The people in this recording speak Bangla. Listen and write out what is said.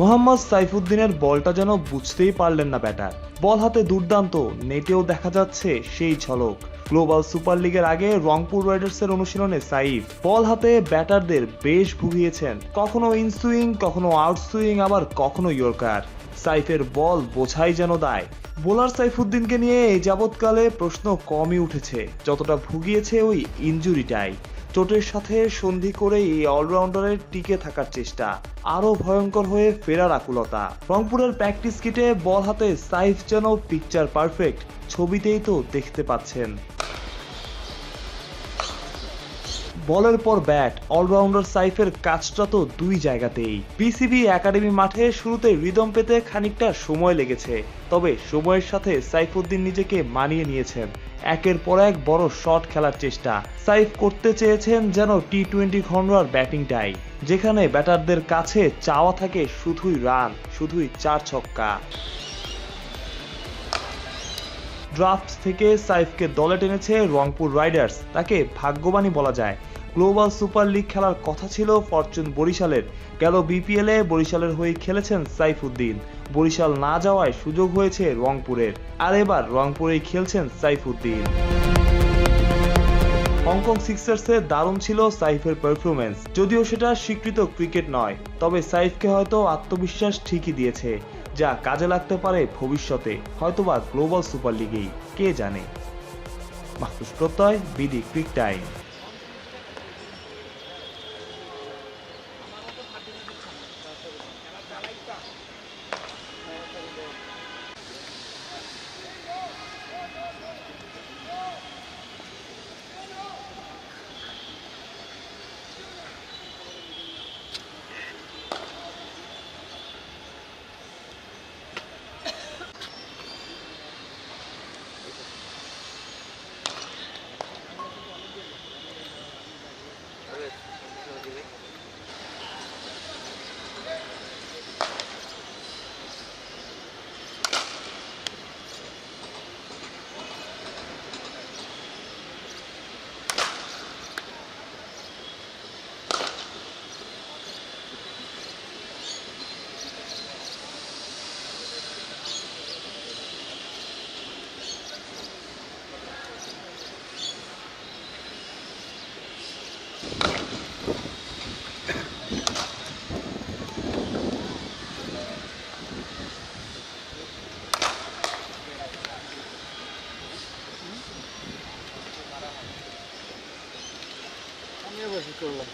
মোহাম্মদ সাইফুদ্দিনের বলটা যেন বুঝতেই পারলেন না ব্যাটার। বল হাতে দুর্দান্ত, নেটেও দেখা যাচ্ছে সেই ঝলক। গ্লোবাল সুপার লিগের আগে রংপুর রাইডার্সের অনুশীলনে সাইফ। বল হাতে ব্যাটারদের বেশ ভুগিয়েছেন। কখনো ইনসুইং কখনো আউটসুইং আবার কখনো ইয়র্কার। সাইফের বল বোঝাই যেন দায়। বোলার সাইফুদ্দিনকে নিয়ে এই যাবৎকালে প্রশ্ন কমই উঠেছে। যতটা ভুগিয়েছে ওই ইঞ্জুরিটাই চোটের সাথে সন্ধি করে এই অলরাউন্ডারের টিকে থাকার চেষ্টা। আরও ভয়ঙ্কর হয়ে ফেরার আকুলতা। রংপুরের প্র্যাকটিস কিটে বল হাতে সাইফ যেন পিকচার পারফেক্ট, ছবিতেই তো দেখতে পাচ্ছেন। বলের পর ব্যাট, অলরাউন্ডার সাইফের কাজটা তো দুই জায়গাতেই। বিসিবি একাডেমি মাঠে শুরুতে রিদম পেতে খানিকটা সময় লেগেছে, তবে সময়ের সাথে সাইফুদ্দিন নিজেকে মানিয়ে নিয়েছেন। একের পর এক বড় শট খেলার চেষ্টা। সাইফ করতে চেয়েছেন যেন টি টোয়েন্টি ঘণ্টার ব্যাটিংটাই, যেখানে ব্যাটারদের কাছে চাওয়া থাকে শুধুই রান, শুধুই চার ছক্কা। ড্রাফট থেকে সাইফকে দলে টেনেছে রংপুর রাইডার্স। তাকে ভাগ্যবাণী বলা যায়। গ্লোবাল সুপার লিগ খেলার কথা ছিল ফরচুন বরিশালের। গেল বিপিএলে বরিশালের হয়ে খেলেছেন সাইফুদ্দিন। বরিশাল না যাওয়ায় সুযোগ হয়েছে রংপুরের। আর এবার রংপুরেই খেলছেন সাইফুদ্দিন। হংকং সিক্সার্সে দারুণ ছিল সাইফের পারফরমেন্স যদিও সেটা স্বীকৃত ক্রিকেট নয়, তবে সাইফকে হয়তো আত্মবিশ্বাস ঠিকই দিয়েছে, যা কাজে লাগতে পারে ভবিষ্যতে, হয়তোবা গ্লোবাল সুপার লিগেই, কে জানে? মাহফুজ প্রত্যয়, বিডি ক্রিক টাইম। করলাম।